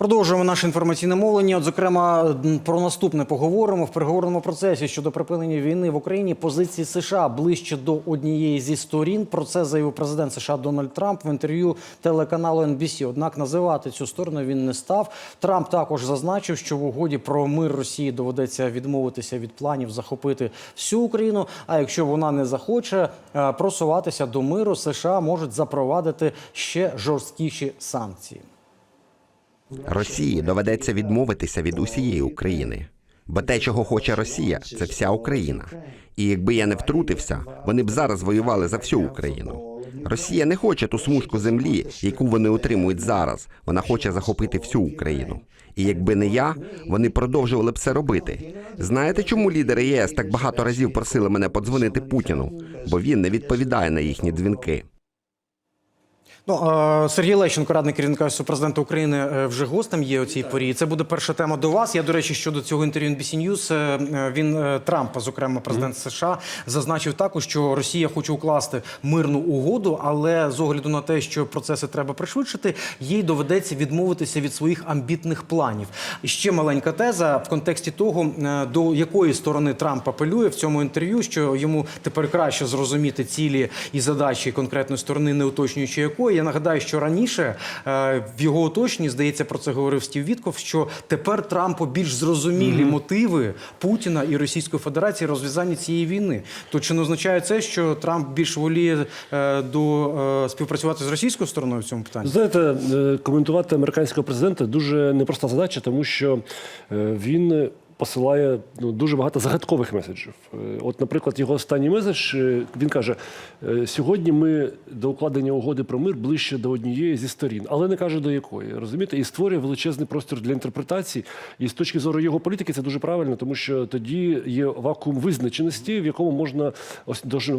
Продовжуємо наше інформаційне мовлення. От, зокрема, про наступне поговоримо в переговорному процесі щодо припинення війни в Україні. Позиції США ближче до однієї зі сторін. Про це заявив президент США Дональд Трамп в інтерв'ю телеканалу NBC. Однак називати цю сторону він не став. Трамп також зазначив, що в угоді про мир Росії доведеться відмовитися від планів захопити всю Україну. А якщо вона не захоче е, просуватися до миру, США можуть запровадити ще жорсткіші санкції. Росії доведеться відмовитися від усієї України. Бо те, чого хоче Росія, це вся Україна. І якби я не втрутився, вони б зараз воювали за всю Україну. Росія не хоче ту смужку землі, яку вони отримують зараз. Вона хоче захопити всю Україну. І якби не я, вони продовжували б це робити. Знаєте, чому лідери ЄС так багато разів просили мене подзвонити Путіну? Бо він не відповідає на їхні дзвінки. Ну, Сергій Лещенко, радник керівника Офісу президента України, е, вже гостем є у цій порі. Це буде перша тема до вас. Я, до речі, щодо цього інтерв'ю NBC News, е, е, він Трампа, зокрема, президент США, зазначив також, що Росія хоче укласти мирну угоду, але з огляду на те, що процеси треба пришвидшити, їй доведеться відмовитися від своїх амбітних планів. Ще маленька теза в контексті того, до якої сторони Трамп апелює в цьому інтерв'ю, що йому тепер краще зрозуміти цілі і задачі конкретної сторони, не уточнюючи якої. Я нагадаю, що раніше е, в його оточенні, здається, про це говорив Стів Вітков, що тепер Трампу більш зрозумілі мотиви Путіна і Російської Федерації розв'язання цієї війни. То чи не означає це, що Трамп більш воліє е, до е, співпрацювати з російською стороною в цьому питанні? Знаєте, коментувати американського президента дуже непроста задача, тому що він посилає ну, дуже багато загадкових меседжів. Е, От, наприклад, його останній меседж е, він каже: е, сьогодні ми до укладення угоди про мир ближче до однієї зі сторін, але не каже до якої. Розумієте, і створює величезний простір для інтерпретацій. І з точки зору його політики це дуже правильно, тому що тоді є вакуум визначеності, в якому можна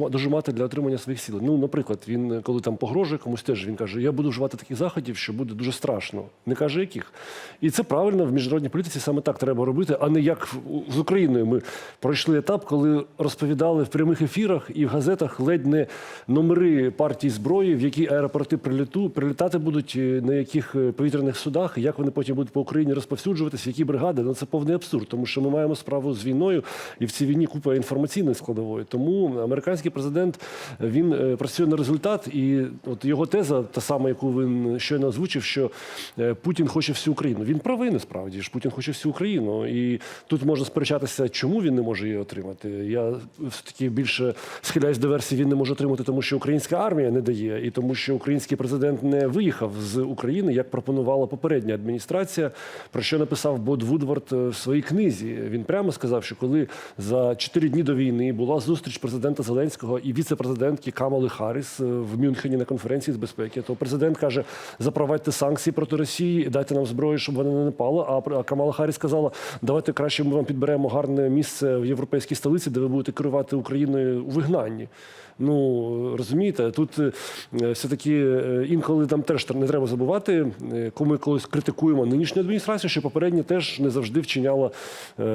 дожимати для отримання своїх сил. Ну, наприклад, він коли там погрожує комусь теж він каже: Я буду вживати таких заходів, що буде дуже страшно. Не каже яких. І це правильно в міжнародній політиці саме так треба робити, а не як з Україною. Ми пройшли етап, коли розповідали в прямих ефірах і в газетах ледь не номери партій зброї, в які аеропорти приліту прилітати будуть, е, на яких е, повітряних судах, як вони потім будуть по Україні розповсюджуватися, які бригади. Ну це повний абсурд, тому що ми маємо справу з війною, і в цій війні купа інформаційної складової. Тому американський президент е, він працює на результат, і от його теза, та сама, яку він щойно озвучив, що Путін хоче всю Україну. Він правий насправді ж Путін хоче всю Україну, і тут можна сперечатися, чому він не може її отримати. Я все таки більше схиляюсь до версії, він не може отримати, тому що українська армія не дає, і тому, що український президент не виїхав з України, як пропонувала попередня адміністрація, про що написав Бод Вудвард е, в своїй книзі. Він прямо сказав, що коли за чотири дні до війни була зустріч президента Зеленського і віце-президентки Камали Харріс е, в Мюнхені на конференції з безпеки, то президент каже: запровадьте санкції проти Росії, дайте нам зброю, щоб вона не напала. А Камала Харріс сказала: давайте краще ми вам підберемо гарне місце в європейській столиці, де ви будете керувати Україною у вигнанні. Ну розумієте, тут е, все-таки е, інколи там теж не треба забувати, е, коли ми колись критикуємо нинішню адміністрацію, що попередня теж не завжди вчиняла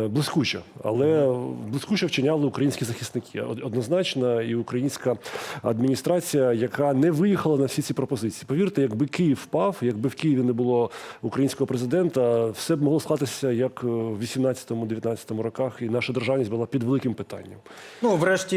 блискуче, але блискуче вчиняли українські захисники. Од- Однозначно, і українська адміністрація, яка не виїхала на всі ці пропозиції. Повірте, якби Київ впав, якби в Києві не було українського президента, все б могло склатися як в 18-19 роках, і наша державність була під великим питанням. Ну, врешті,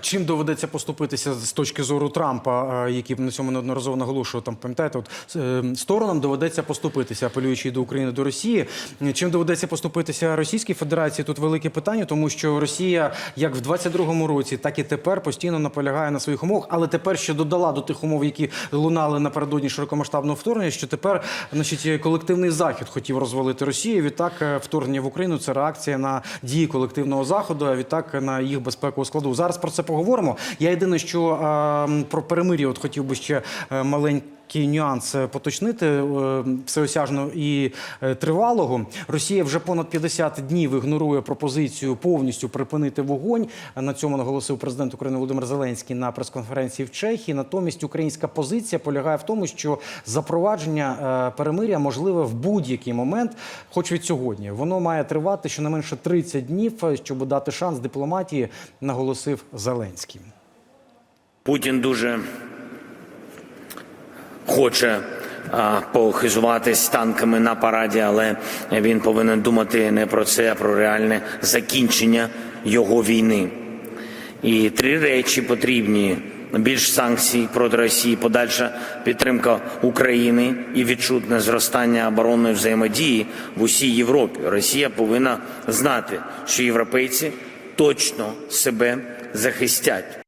чим доведеться поступитися з точки зору Трампа, е, який на цьому неодноразово наголошував, там пам'ятаєте, от е, сторонам доведеться поступитися, апелюючи до України, до Росії. Чим доведеться поступитися Російській Федерації? Тут велике питання, тому що Росія, як в 22-му році, так і тепер постійно наполягає на своїх умовах, але тепер ще додала до тих умов, які лунали напередодні широкомасштабного вторгнення, що тепер, значить, колективний захід хотів розвалити Росію. Відтак, е, вторгнення в Україну це реакція на дії колективного заходу, а відтак на їх безпекову складу. Зараз про це поговоримо. Я єдине, що е, про перемир'я, от хотів би ще е, маленький. Нюанс е, поточнити е, всеосяжно і е, тривалого. Росія вже понад 50 днів ігнорує пропозицію повністю припинити вогонь. На цьому наголосив президент України Володимир Зеленський на прес-конференції в Чехії. Натомість українська позиція полягає в тому, що запровадження перемиря можливе в будь-який момент, хоч від сьогодні. Воно має тривати щонайменше 30 днів, щоб дати шанс дипломатії, наголосив Зеленський. Путін дуже хоче похизуватись танками на параді, але він повинен думати не про це, а про реальне закінчення його війни. І три речі потрібні: більш санкцій проти Росії, подальша підтримка України і відчутне зростання оборонної взаємодії в усій Європі. Росія повинна знати, що європейці точно себе захистять.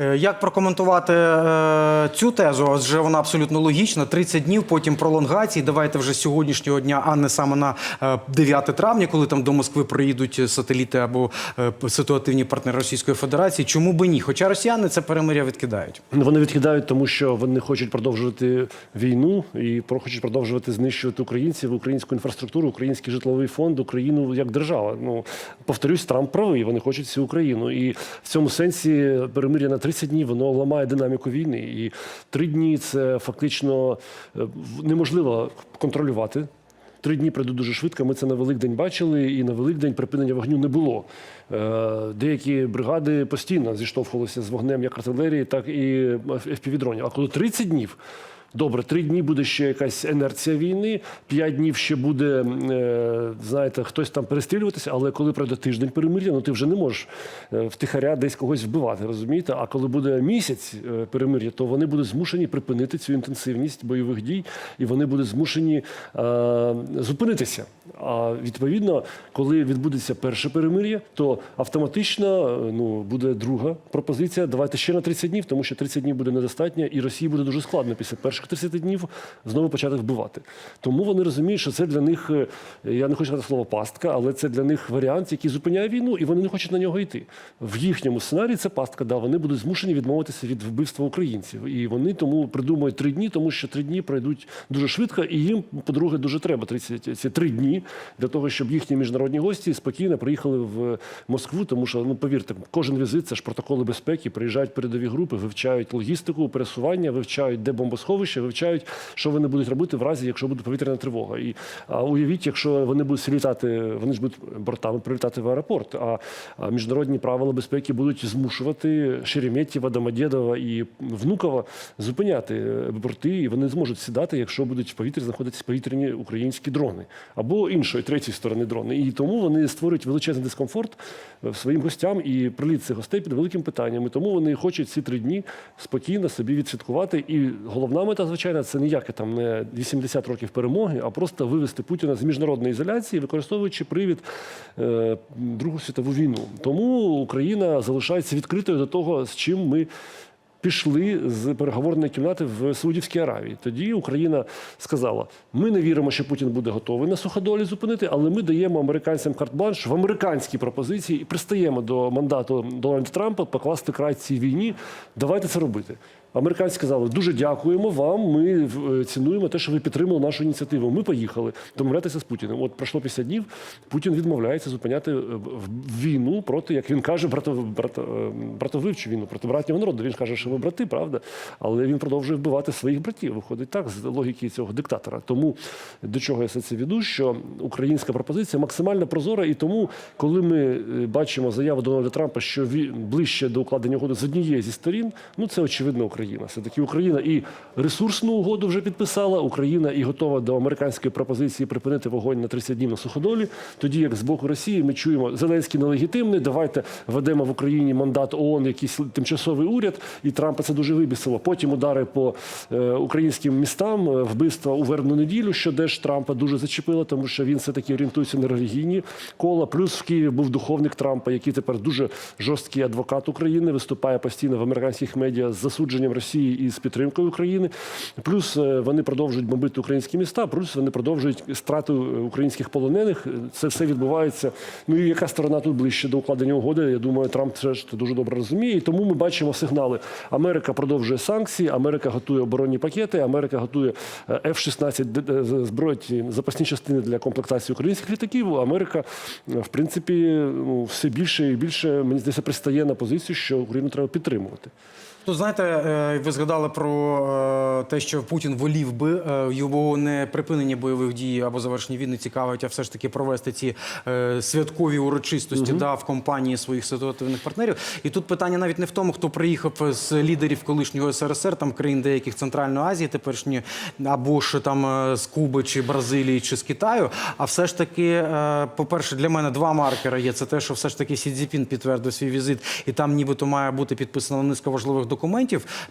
Е, Як прокоментувати е, цю тезу? Адже вона абсолютно логічна. 30 днів, потім пролонгації. Давайте вже сьогоднішнього дня, а не саме на е, 9 травня, коли там до Москви приїдуть сателіти або е, ситуативні партнери Російської Федерації. Чому би ні? Хоча росіяни це перемиря відкидають. Вони відкидають, тому що вони хочуть продовжувати війну і хочуть продовжувати знищувати українців, українську інфраструктуру, український житловий фонд, Україну як держава. Ну повторюсь, Трамп правий. Вони хочуть всю Україну, і в цьому сенсі перемир'я на 30 днів воно ламає динаміку війни. І три дні це фактично е, неможливо контролювати. Три дні пройдуть дуже швидко. Ми це на Великдень бачили, і на Великдень припинення вогню не було. Е, Деякі бригади постійно зіштовхувалися з вогнем як артилерії, так і FPV-дронів. А коли 30 днів. Добре, три дні буде ще якась інерція війни, п'ять днів ще буде, е, знаєте, хтось там перестрілюватися, але коли пройде тиждень перемир'я, ну ти вже не можеш е, втихаря десь когось вбивати, розумієте? А коли буде місяць перемир'я, то вони будуть змушені припинити цю інтенсивність бойових дій, і вони будуть змушені е, зупинитися. А відповідно, коли відбудеться перше перемир'я, то автоматично е, ну, буде друга пропозиція. Давайте ще на 30 днів, тому що 30 днів буде недостатньо, і Росії буде дуже складно після перших 30 днів знову почати вбивати. Тому вони розуміють, що це для них, е, я не хочу сказати слово пастка, але це для них варіант, який зупиняє війну, і вони не хочуть на нього йти. В їхньому сценарії це пастка. Да, вони будуть змушені відмовитися від вбивства українців. І вони тому придумують три дні, тому що три дні пройдуть дуже швидко, і їм, по-друге, дуже треба 30, ці три дні для того, щоб їхні міжнародні гості спокійно приїхали в Москву. Тому що, ну повірте, кожен візит це ж протоколи безпеки. Приїжджають передові групи, вивчають логістику, пересування, вивчають де бомбосховище, вивчають, що вони будуть робити в разі, якщо буде повітряна тривога. І а, уявіть, якщо вони будуть літати, вони ж будуть бортами прилітати в аеропорт. А, а міжнародні правила безпеки будуть змушувати Шереметьєва, Домодєдова і Внукова зупиняти е, борти, і вони зможуть сідати, якщо будуть в повітрі знаходитись повітряні українські дрони або іншої третьої сторони дрони. І тому вони створюють величезний дискомфорт своїм гостям і приліт цих гостей під великим питанням. Тому вони хочуть ці три дні спокійно собі відсвяткувати. І головна мета, звичайно, це ніяке там не 80 років перемоги, а просто вивести Путіна з міжнародної ізоляції, використовуючи привід е, Другу світову війну. Тому Україна залишається відкритою до того, з чим ми. Пішли з переговорної кімнати в Саудівській Аравії. Тоді Україна сказала: ми не віримо, що Путін буде готовий на суходолі зупинити, але ми даємо американцям карт-бланш в американській пропозиції і пристаємо до мандату Дональда Трампа покласти край цій війні. Давайте це робити. Американці сказали, дуже дякуємо вам. Ми е, цінуємо те, що ви підтримали нашу ініціативу. Ми поїхали домовлятися з Путіним. От пройшло 50 днів. Путін відмовляється зупиняти е, війну проти, як він каже, брато, брато, е, братовивчу війну проти братнього народу. Він каже, що ми брати, правда, але він продовжує вбивати своїх братів. Виходить так з логіки цього диктатора. Тому до чого я це веду, що українська пропозиція максимально прозора, і тому, коли ми бачимо заяву Дональда Трампа, що він ближче до укладення угоди з однієї зі сторін, ну це очевидно Україна. Все таки Україна і ресурсну угоду вже підписала. Україна і готова до американської пропозиції припинити вогонь на 30 днів на суходолі. Тоді як з боку Росії ми чуємо Зеленський нелегітимний. Давайте ведемо в Україні мандат ООН, якийсь тимчасовий уряд, і Трампа це дуже вибісило. Потім удари по е, українським містам, е, вбивства у вербну неділю, що теж Трампа дуже зачепило, тому що він все таки орієнтується на релігійні кола. Плюс в Києві був духовник Трампа, який тепер дуже жорсткий адвокат України, виступає постійно в американських медіа з засудженням Росії і з підтримкою України. Плюс е, вони продовжують бомбити українські міста, плюс вони продовжують страту е, українських полонених. Це все відбувається. Ну і яка сторона тут ближче до укладення угоди? Я думаю, Трамп це ж дуже добре розуміє. І тому ми бачимо сигнали. Америка продовжує санкції, Америка готує оборонні пакети, Америка готує е, F-16 д- д- зброї запасні частини для комплектації українських літаків. Америка, е, в принципі, ну все більше і більше мені здається пристає на позицію, що Україну треба підтримувати. Тут знаєте, е, ви згадали про е, те, що Путін волів би е, його не припинення бойових дій або завершення війни цікавить, а все ж таки провести ці святкові урочистості да, в компанії своїх ситуативних партнерів. І тут питання навіть не в тому, хто приїхав з лідерів колишнього СРСР, там країн деяких Центральної Азії, теперішні або ж там з Куби чи Бразилії чи з Китаю. А все ж таки, по-перше, для мене два маркери є. Це те, що все ж таки Сі Цзіпін підтвердив свій візит, і там нібито має бути підписана низка важливих документів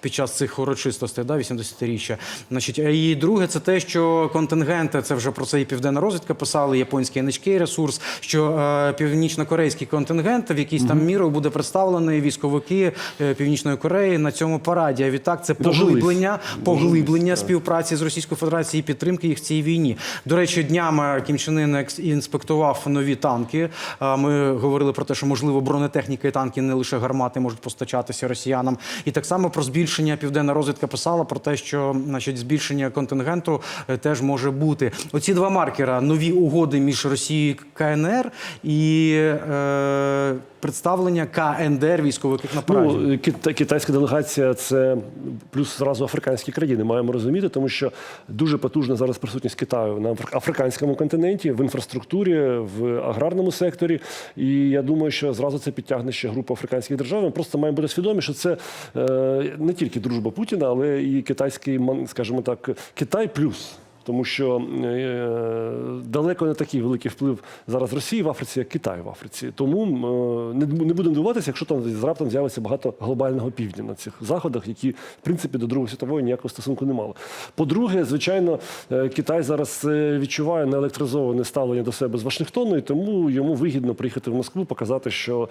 під час цих урочистостей, да, 80-річчя. Значить, і друге, це те, що контингенти, це вже про це і південна розвідка писали, японський NHK ресурс, що е, північно-корейський контингент в якійсь там мірою буде представлений військовики е, Північної Кореї на цьому параді. А відтак це Дожились. поглиблення, поглиблення співпраці з Російською Федерацією і підтримки їх в цій війні. До речі, днями Кім Чен екс- інспектував нові танки. Ми говорили про те, що можливо бронетехніка і танки не лише гармати можуть постачатися росіянам. І так само про збільшення південна розвідка писала про те, що значить збільшення контингенту е, теж може бути. Оці два маркера нові угоди між Росією і КНР і е, представлення КНДР військовиків на параді. Ну, кита- китайська делегація це плюс зразу африканські країни. Маємо розуміти, тому що дуже потужна зараз присутність Китаю на афри- африканському континенті, в інфраструктурі, в аграрному секторі. І я думаю, що зразу це підтягне ще групу африканських держав. Ми просто маємо бути свідомі, що це е, не тільки дружба Путіна, але і китайський, скажімо так, Китай плюс. Тому що е, далеко не такий великий вплив зараз Росії в Африці, як Китай в Африці. Тому е, не, будемо дивуватися, якщо там раптом з'явиться багато глобального півдня на цих заходах, які в принципі до Другої світової ніякого стосунку не мали. По-друге, звичайно, е, Китай зараз відчуває неелектризоване ставлення до себе з Вашингтону, і тому йому вигідно приїхати в Москву, показати, що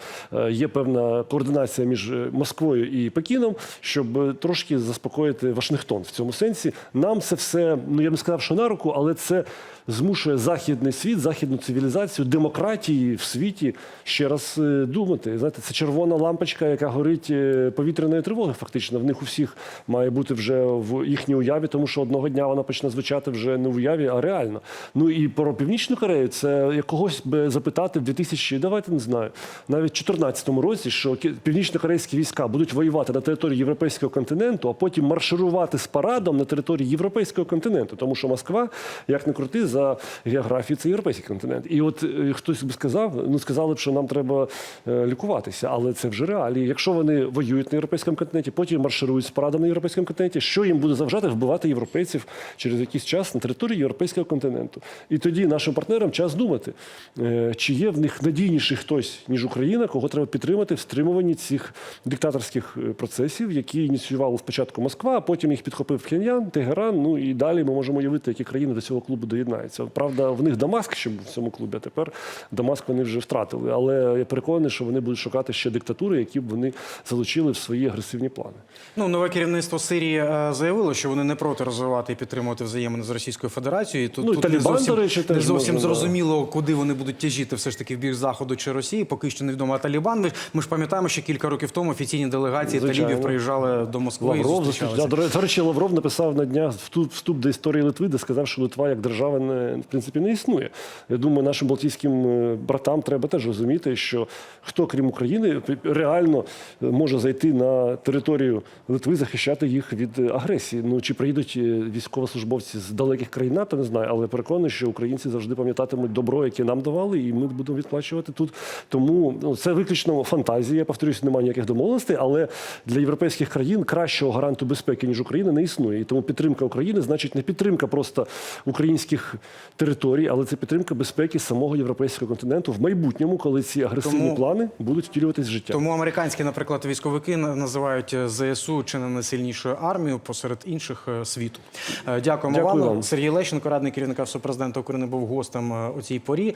є певна координація між Москвою і Пекіном, щоб трошки заспокоїти Вашингтон в цьому сенсі. Нам це все, ну я б сказав, що на руку, але це змушує західний світ, західну цивілізацію, демократії в світі ще раз е, думати. Знаєте, це червона лампочка, яка горить е, повітряної тривоги. Фактично, в них у всіх має бути вже в їхній уяві, тому що одного дня вона почне звучати вже не в уяві, а реально. Ну і про північну Корею це я когось би запитати в 2000, давайте не знаю, навіть 2014 році, що кі- північно-корейські війська будуть воювати на території європейського континенту, а потім марширувати з парадом на території європейського континенту, тому що Москва, як не крути, за географією це європейський континент. І от е, хтось би сказав, ну сказали б, що нам треба е, лікуватися, але це вже реалії. Якщо вони воюють на європейському континенті, потім марширують з парадом на європейському континенті, що їм буде заважати вбивати європейців через якийсь час на території європейського континенту? І тоді нашим партнерам час думати, е, чи є в них надійніший хтось ніж Україна, кого треба підтримати в стримуванні цих диктаторських процесів, які ініціювала спочатку Москва, а потім їх підхопив Пхеньян, Тегеран. Ну і далі ми можемо уявити, які країни до цього клубу доєднаються. Правда, в них Дамаск ще був в цьому клубі, а тепер Дамаск вони вже втратили. Але я переконаний, що вони будуть шукати ще диктатури, які б вони залучили в свої агресивні плани. Ну, нове керівництво Сирії е, заявило, що вони не проти розвивати і підтримувати взаємини з Російською Федерацією. Тут, Ну, тут не зовсім, до речі, не зовсім можна, да. зрозуміло, куди вони будуть тяжіти все ж таки в бік заходу чи Росії. Поки що невідомо. А Талібан. Ми, ж- ми ж пам'ятаємо, що кілька років тому офіційні делегації Звичайно. талібів приїжджали до Москви і зустрічалися. До речі, Лавров написав на днях вступ до історії Литви, де сказав, що Литва як держава не в принципі не існує. Я думаю, нашим балтійським е, братам треба теж розуміти, що хто крім України реально е, може зайти на територію Литви, захищати їх від е, агресії. Ну чи приїдуть військовослужбовці з далеких країн, НАТО, не знаю, але переконаний, що українці завжди пам'ятатимуть добро, яке нам давали, і ми будемо відплачувати тут. Тому ну, це виключно фантазія. Я повторюсь, немає ніяких домовленостей, але для європейських країн кращого гаранту безпеки ніж Україна не існує. І тому підтримка України значить не підтримка просто українських територій, але це підтримка безпеки самого європейського континенту в майбутньому, коли ці агресивні Тому- плани будуть втілюватись в життя. Тому американські, наприклад, військовики на- називають е, ЗСУ чи не найсильнішою армією посеред інших е, світу. Е, Дякуємо Дякую вам. вам. Сергій Лещенко, радник керівника Всепрезидента України, був гостем у цій порі.